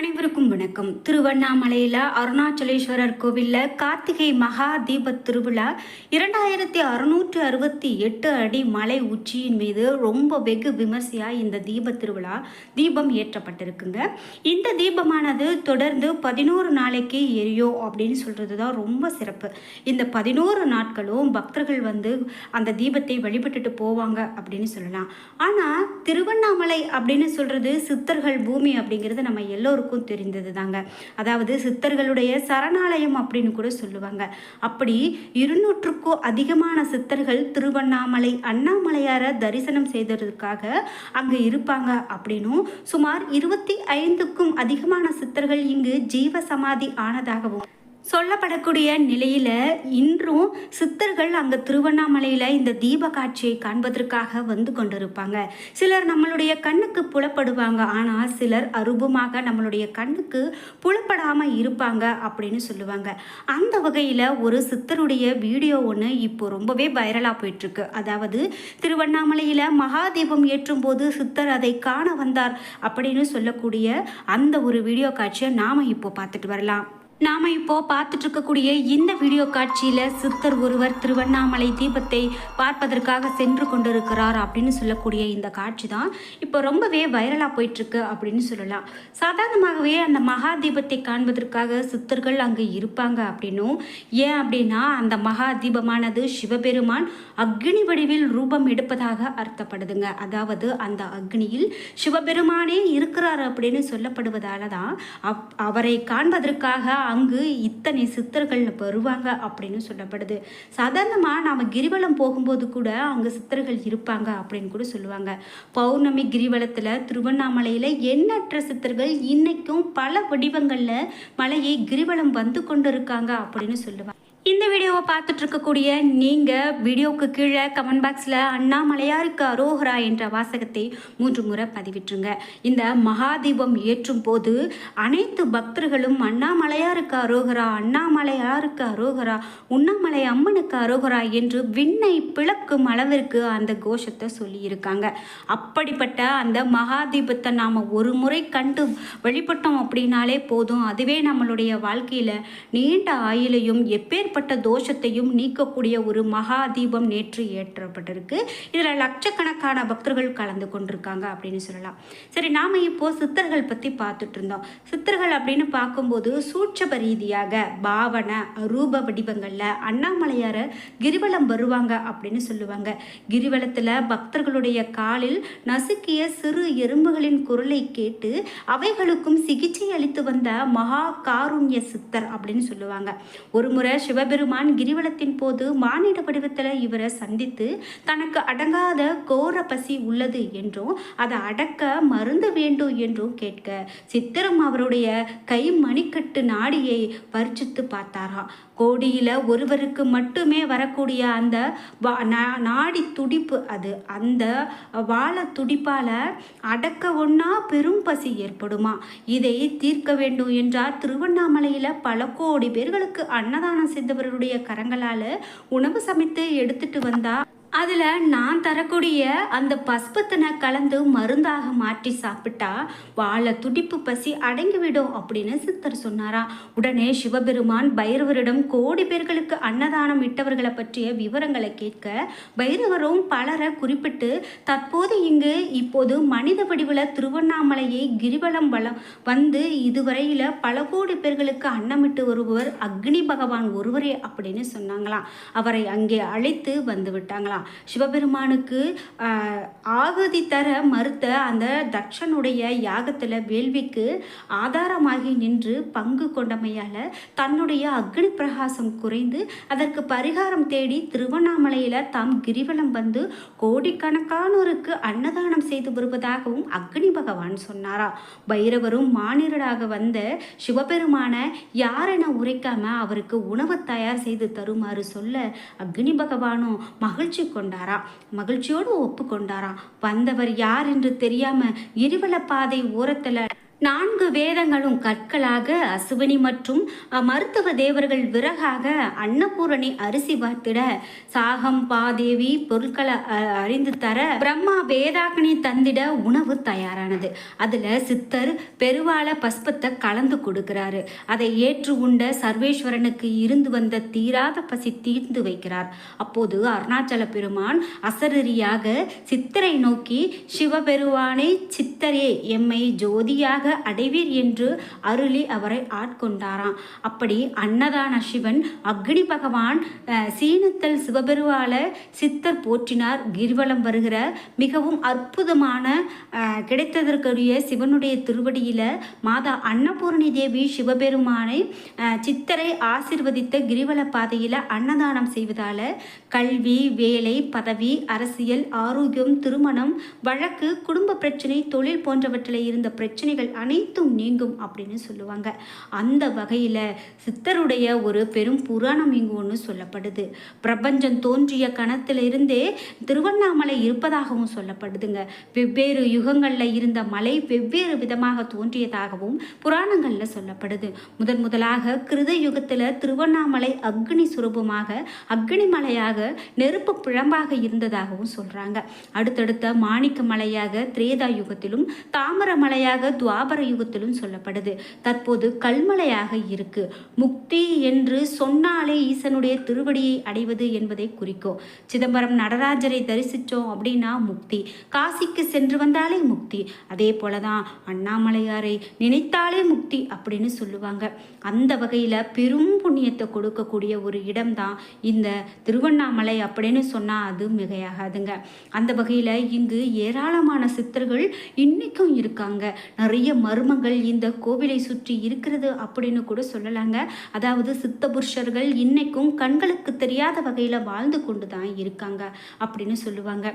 அனைவருக்கும் வணக்கம். திருவண்ணாமலையில் அருணாச்சலேஸ்வரர் கோவிலில் கார்த்திகை மகா தீப திருவிழா இரண்டாயிரத்தி அறுநூற்று அறுபத்தி எட்டு அடி மலை உச்சியின் மீது ரொம்ப வெகு விமர்சையாக இந்த தீப திருவிழா தீபம் ஏற்றப்பட்டிருக்குங்க. இந்த தீபமானது தொடர்ந்து பதினோரு நாளைக்கு எரியும் அப்படின்னு சொல்கிறது தான் ரொம்ப சிறப்பு. இந்த பதினோரு நாட்களும் பக்தர்கள் வந்து அந்த தீபத்தை வழிபட்டுட்டு போவாங்க அப்படின்னு சொல்லலாம். ஆனால் திருவண்ணாமலை அப்படின்னு சொல்கிறது சித்தர்கள் பூமி அப்படிங்கிறது நம்ம எல்லோருக்கும் தெரிந்தது தாங்க அதாவது சித்தர்களுடைய சரணாலயம் அப்படின்னு கூட சொல்லுவாங்க. அப்படி இருநூற்றுக்கும் அதிகமான சித்தர்கள் திருவண்ணாமலை அண்ணாமலையாரை தரிசனம் செய்ததற்காக அங்கே இருப்பாங்க அப்படின்னும் சுமார் இருபத்தி ஐந்துக்கும் அதிகமான சித்தர்கள் இங்கு ஜீவ சமாதி ஆனதாகவும் சொல்லப்படக்கூடிய நிலையில் இன்றும் சித்தர்கள் அங்கே திருவண்ணாமலையில் இந்த தீப காட்சியை காண்பதற்காக வந்து கொண்டிருப்பாங்க. சிலர் நம்மளுடைய கண்ணுக்கு புலப்படுவாங்க. ஆனால் சிலர் அருபமாக நம்மளுடைய கண்ணுக்கு புலப்படாமல் இருப்பாங்க அப்படின்னு சொல்லுவாங்க. அந்த வகையில் ஒரு சித்தருடைய வீடியோ ஒன்று இப்போ ரொம்பவே வைரலாக போயிட்டுருக்கு. அதாவது திருவண்ணாமலையில் மகாதீபம் ஏற்றும் போது சித்தர் அதை காண வந்தார் அப்படின்னு சொல்லக்கூடிய அந்த ஒரு வீடியோ காட்சியை நாம் இப்போ பார்த்துட்டு வரலாம். நாம இப்போ பார்த்துட்டு இருக்கக்கூடிய இந்த வீடியோ காட்சியில சித்தர் ஒருவர் திருவண்ணாமலை தீபத்தை பார்ப்பதற்காக சென்று கொண்டிருக்கிறார் அப்படின்னு சொல்லக்கூடிய இந்த காட்சி தான். இப்போ ரொம்பவே வைரலா போயிட்டு இருக்கு அப்படின்னு சொல்லலாம். சாதாரணமாகவே அந்த மகா தீபத்தை காண்பதற்காக சித்தர்கள் அங்கே இருப்பாங்க அப்படின்னும் ஏன் அப்படின்னா அந்த மகா தீபமானது சிவபெருமான் அக்னி வடிவில் ரூபம் எடுப்பதாக அர்த்தப்படுதுங்க. அதாவது அந்த அக்னியில் சிவபெருமானே இருக்கிறார் அப்படின்னு சொல்லப்படுவதால தான் அப் அவரை காண்பதற்காக அங்கு இத்தனை சித்தர்கள் வருவாங்க அப்படின்னு சொல்லப்படுது. சாதாரணமாக நாம் கிரிவலம் போகும்போது கூட அங்கே சித்தர்கள் இருப்பாங்க அப்படின்னு கூட சொல்லுவாங்க. பௌர்ணமி கிரிவலத்தில் திருவண்ணாமலையில் எண்ணற்ற சித்தர்கள் இன்னைக்கும் பல வடிவங்களில் மலையை கிரிவலம் வந்து கொண்டு இருக்காங்க அப்படின்னு சொல்லுவாங்க. இந்த வீடியோவை பார்த்துட்டு இருக்கக்கூடிய நீங்கள் வீடியோவுக்கு கீழே கமெண்ட் பாக்ஸில் அண்ணாமலையாருக்கு அரோஹரா என்ற வாசகத்தை மூன்று முறை பதிவிட்டுருங்க. இந்த மகாதீபம் ஏற்றும் போது அனைத்து பக்தர்களும் அண்ணாமலையாருக்கு அரோகரா அண்ணாமலையாருக்கு அரோகரா உண்ணாமலை அம்மனுக்கு அரோகரா என்று விண்ணை பிளக்கும் அளவிற்கு அந்த கோஷத்தை சொல்லியிருக்காங்க. அப்படிப்பட்ட அந்த மகாதீபத்தை நாம் ஒரு முறை கண்டு வழிபட்டோம் அப்படின்னாலே போதும். அதுவே நம்மளுடைய வாழ்க்கையில் நீண்ட ஆயுளையும் எப்பேற்பட்ட தோஷத்தையும் நீக்கக்கூடிய ஒரு மகா தீபம் நேற்று ஏற்றப்பட்டிருக்கு. இதில் லட்சக்கணக்கான பக்தர்கள் கலந்து கொண்டிருக்காங்க அப்படின்னு சொல்லலாம். சரி நாம் இப்போது சித்தர்கள் பற்றி பார்த்துட்டு இருந்தோம். சித்தர்கள் அப்படின்னு பார்க்கும்போது சூட்சப ரீதியாக பாவனை ரூப வடிவங்களில் அண்ணாமலையாரை கிரிவலம் வருவாங்க அப்படின்னு சொல்லுவாங்க. கிரிவலத்தில் பக்தர்களுடைய காலில் நசுக்கிய சிறு எறும்புகளின் குரலை கேட்டு அவைகளுக்கும் சிகிச்சை அளித்து வந்த மகா காருண்ய சித்தர் அப்படின்னு சொல்லுவாங்க. ஒரு முறை சிவபெருமான் கிரிவலத்தின் போது மானிட வடிவத்தில் இவரை சந்தித்து தனக்கு அடங்காத கோர பசி உள்ளது என்றும் அதை அடக்க மருந்து வேண்டும் என்றும் கேட்க சித்திரம் அவருடைய கை மணிக்கட்டு நாடியை பரிச்சித்து பார்த்தாராம். கோடியில் ஒருவருக்கு மட்டுமே வரக்கூடிய அந்த நா- நாடி துடிப்பு அது. அந்த வாழ துடிப்பால் அடக்க ஒன்றா பெரும் பசி ஏற்படுமா? இதை தீர்க்க வேண்டும் என்றால் திருவண்ணாமலையில் பல கோடி பேர்களுக்கு அன்னதானம் செய்தவருடைய கரங்களால் உணவு சமைத்து எடுத்துட்டு வந்தா அதில் நான் தரக்கூடிய அந்த பஸ்பத்தினை கலந்து மருந்தாக மாற்றி சாப்பிட்டா வாழை துடிப்பு பசி அடங்கிவிடும் அப்படின்னு சித்தர் சொன்னாரா. உடனே சிவபெருமான் பைரவரிடம் கோடி பேர்களுக்கு அன்னதானம் இட்டவர்களை பற்றிய விவரங்களை கேட்க பைரவரும் பலரை குறிப்பிட்டு தற்போது இங்கு இப்போது மனித வடிவில் திருவண்ணாமலையை கிரிவலம் வளம் வந்து இதுவரையில் பல கோடி பேர்களுக்கு அன்னமிட்டு வருபவர் அக்னி பகவான் ஒருவரே அப்படின்னு சொன்னாங்களாம். அவரை அங்கே அழைத்து வந்து விட்டாங்களாம். சிவபெருமானுக்கு ஆகுதி தர மறுத்த அந்த தட்சனுடைய யாகத்தில் வேள்விக்கு ஆதாரமாகி நின்று பங்கு கொண்டமையால் தன்னுடைய அக்னி பிரகாசம் குறைந்து அதற்கு பரிகாரம் தேடி திருவண்ணாமலையில் தாம் கிரிவலம் வந்து கோடிக்கணக்கானோருக்கு அன்னதானம் செய்து வருவதாகவும் அக்னி பகவான் சொன்னாரா. பைரவரும் மானிரராக வந்த சிவபெருமான யாரென உரைக்காம அவருக்கு உணவு தயார் செய்து தருமாறு சொல்ல அக்னி பகவானும் மகிழ்ச்சி ஏற்றுக்கொண்டாராம் மகிழ்ச்சியோடு ஒப்புக்கொண்டாராம். வந்தவர் யார் என்று தெரியாம கிரிவல பாதை ஓரத்துல நான்கு வேதங்களும் கற்களாக அசுவினி மற்றும் மருத்துவ தேவர்கள் விறகாக அன்னபூரணி அரிசி பார்த்திட சாகம் பாதேவி பொருட்களை அறிந்து தர பிரம்மா வேதாக்னி தந்திட உணவு தயாரானது. அதுல சித்தர் பெருவாள பஸ்பத்தை கலந்து கொடுக்கிறாரு. அதை ஏற்று உண்ட சர்வேஸ்வரனுக்கு இருந்து வந்த தீராத பசி தீர்ந்து வைக்கிறார். அப்போது அருணாச்சல பெருமான் அசரரியாக சித்தரை நோக்கி சிவபெருவானை சித்தரே எம்மை ஜோதியாக அடைவீர் என்று அருளி அவரை ஆட்கொண்டாராம். அப்படி அன்னதான சிவன் அக்னி பகவான் சீனத்தல் சிவபெருவால சித்தர் போற்றினார். கிரிவலம் வருகிற மிகவும் அற்புதமான கிடைத்ததற்குரிய சிவனுடைய திருவடியில் மாதா அன்னபூரணி தேவி சிவபெருமானை சித்தரை ஆசிர்வதித்த கிரிவல பாதையில் அன்னதானம் செய்வதால் கல்வி வேலை பதவி அரசியல் ஆரோக்கியம் திருமணம் வழக்கு குடும்ப பிரச்சனை தொழில் போன்றவற்றில் இருந்த பிரச்சனைகள் அனைத்தும் நீங்கும் அப்படின்னு சொல்லுவாங்க. அந்த வகையில் சித்தருடைய ஒரு பெரும் புராணம் இங்கு ஒன்று சொல்லப்படுது. பிரபஞ்சம் தோன்றிய கணத்திலிருந்தே திருவண்ணாமலை இருப்பதாகவும் சொல்லப்படுதுங்க. வெவ்வேறு யுகங்களில் இருந்த மலை வெவ்வேறு விதமாக தோன்றியதாகவும் புராணங்களில் சொல்லப்படுது. முதன் முதலாக கிருத யுகத்தில் திருவண்ணாமலை அக்னி சுரூபமாக அக்னி மலையாக நெருப்பு பிழம்பாக இருந்ததாகவும் சொல்கிறாங்க அடுத்தடுத்த மாணிக்க மலையாக திரேதா யுகத்திலும் தாமர மலையாக துவாபர யுகத்திலும் சொல்லப்படுது. தற்போது கல்மலையாக இருக்கு. முக்தி என்று சொன்னாலே ஈசனுடைய திருவடியை அடைவது என்பதை குறிக்கும். சிதம்பரம் நடராஜரை தரிசித்தோம் அப்படின்னா முக்தி. காசிக்கு சென்று வந்தாலே முக்தி. அதே போலதான் அண்ணாமலையாரை நினைத்தாலே முக்தி அப்படின்னு சொல்லுவாங்க. அந்த வகையில் பெரும் புண்ணியத்தை கொடுக்கக்கூடிய ஒரு இடம்தான் இந்த திருவண்ணாமலை அப்படின்னு சொன்னால் அது மிகையாகாதுங்க. அந்த வகையில் இங்கு ஏராளமான சித்தர்கள் இன்றைக்கும் இருக்காங்க. நிறைய மர்மங்கள் இந்த கோவிலை சுற்றி இருக்கிறது அப்படின்னு கூட சொல்லலாங்க. அதாவது சித்த புருஷர்கள் இன்னைக்கும் கண்களுக்கு தெரியாத வகையில் வாழ்ந்து கொண்டு தான் இருக்காங்க அப்படின்னு சொல்லுவாங்க.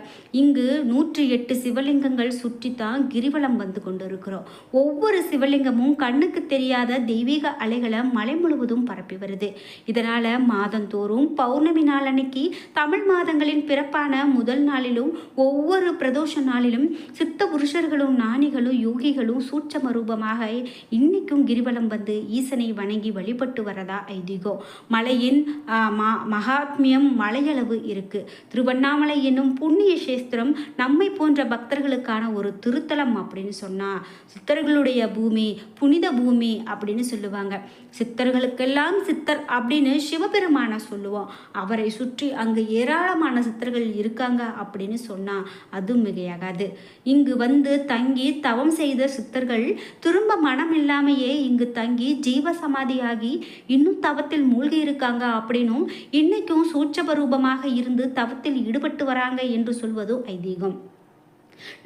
இங்கு நூற்றி எட்டு சிவலிங்கங்கள் சுற்றி தான் கிரிவலம் வந்து கொண்டு இருக்கிறோம் ஒவ்வொரு சிவலிங்கமும் கண்ணுக்கு தெரியாத தெய்வீக அலைகளை மலை முழுவதும் பரப்பி வருது. இதனால மாதந்தோறும் பௌர்ணமி நாள் அன்னைக்கு தமிழ் மாதங்களின் பிறப்பான முதல் நாளிலும் ஒவ்வொரு பிரதோஷ நாளிலும் சித்த புருஷர்களும் ஞானிகளும் யோகிகளும் சூட்சம ரூபமாக இன்னைக்கும் கிரிவலம் வந்து ஈசனை வணங்கி வழிபட்டு வரதா ஐதீகம் மலையின் ம- மகாத்மியம் மலையளவு இருக்கு. திருவண்ணாமலை என்னும் புண்ணிய சேஸ்திரம் நம்மை போன்ற பக்தர்களுக்கான ஒரு திருத்தலம் அப்படின்னு சொன்னா சித்தர்களுடைய பூமி புனித பூமி அப்படின்னு சொல்லுவாங்க. சித்தர்களுக்கெல்லாம் சித்தர் அப்படின்னு சிவபெருமான சொல்லுவோம். அவரை சுற்றி அங்கு ஏராளமான சித்தர்கள் இருக்காங்க அப்படின்னு சொன்னா அது மிகையாகாது. இங்கு வந்து தங்கி தவம் செய்த சித்தர்கள் திரும்ப மனம் இல்லாமையே இங்கு தங்கி ஜீவ சமாதியாகி இன்னும் தவத்தில் மூழ்கி இருக்காங்க அப்படின்னும் இன்னைக்கும் சூட்சபரூபமாக இருந்து தவத்தில் ஈடுபட்டு வராங்க என்று சொல்வதும் ஐதீகம்.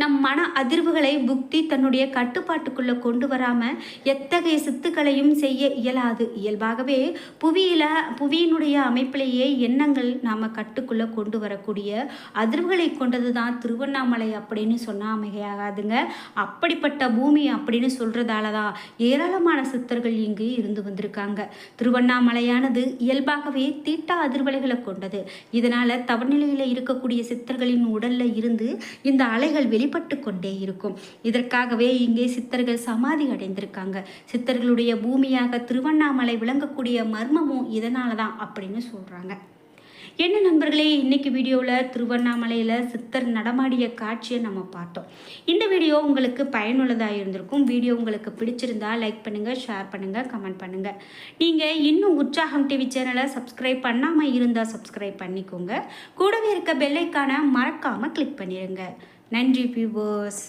நம் மன அதிர்வுகளை புக்தி தன்னுடைய கட்டுப்பாட்டுக்குள்ள கொண்டு வராம எத்தகைய சித்துக்களையும் செய்ய இயலாது. இயல்பாகவே புவியில புவியினுடைய அமைப்பிலேயே எண்ணங்கள் நாம கட்டுக்குள்ள கொண்டு வரக்கூடிய அதிர்வுகளை கொண்டது தான் திருவண்ணாமலை அப்படின்னு சொன்னா அமைகையாகாதுங்க. அப்படிப்பட்ட பூமி அப்படின்னு சொல்கிறதால தான் ஏராளமான சித்தர்கள் இங்கு இருந்து வந்திருக்காங்க. திருவண்ணாமலையானது இயல்பாகவே தீட்டா அதிர்வலைகளை கொண்டது. இதனால தவநிலையில இருக்கக்கூடிய சித்தர்களின் உடல்ல இருந்து இந்த அலைகள் வெளிப்பட்டு கொண்டே இருக்கும். இதற்காகவே இங்கே சித்தர்கள் சமாதி அடைந்திருக்காங்க. சித்தர்களுடைய பூமியாக திருவண்ணாமலை விளங்கக்கூடிய மர்மமும் இதனால தான் அப்படின்னு சொல்கிறாங்க என்ன நண்பர்களே இன்னைக்கு வீடியோவில் திருவண்ணாமலையில் சித்தர் நடமாடிய காட்சியை நம்ம பார்த்தோம். இந்த வீடியோ உங்களுக்கு பயனுள்ளதாக இருந்திருக்கும். வீடியோ உங்களுக்கு பிடிச்சிருந்தா லைக் பண்ணுங்கள் ஷேர் பண்ணுங்கள் கமெண்ட் பண்ணுங்கள் நீங்கள் இன்னும் உற்சாகம் டிவி சேனலை சப்ஸ்கிரைப் பண்ணாமல் இருந்தால் சப்ஸ்கிரைப் பண்ணிக்கோங்க. கூடவே இருக்க பெல்லைக்கான மறக்காமல் கிளிக் பண்ணிடுங்க நன்றி வியூவர்ஸ்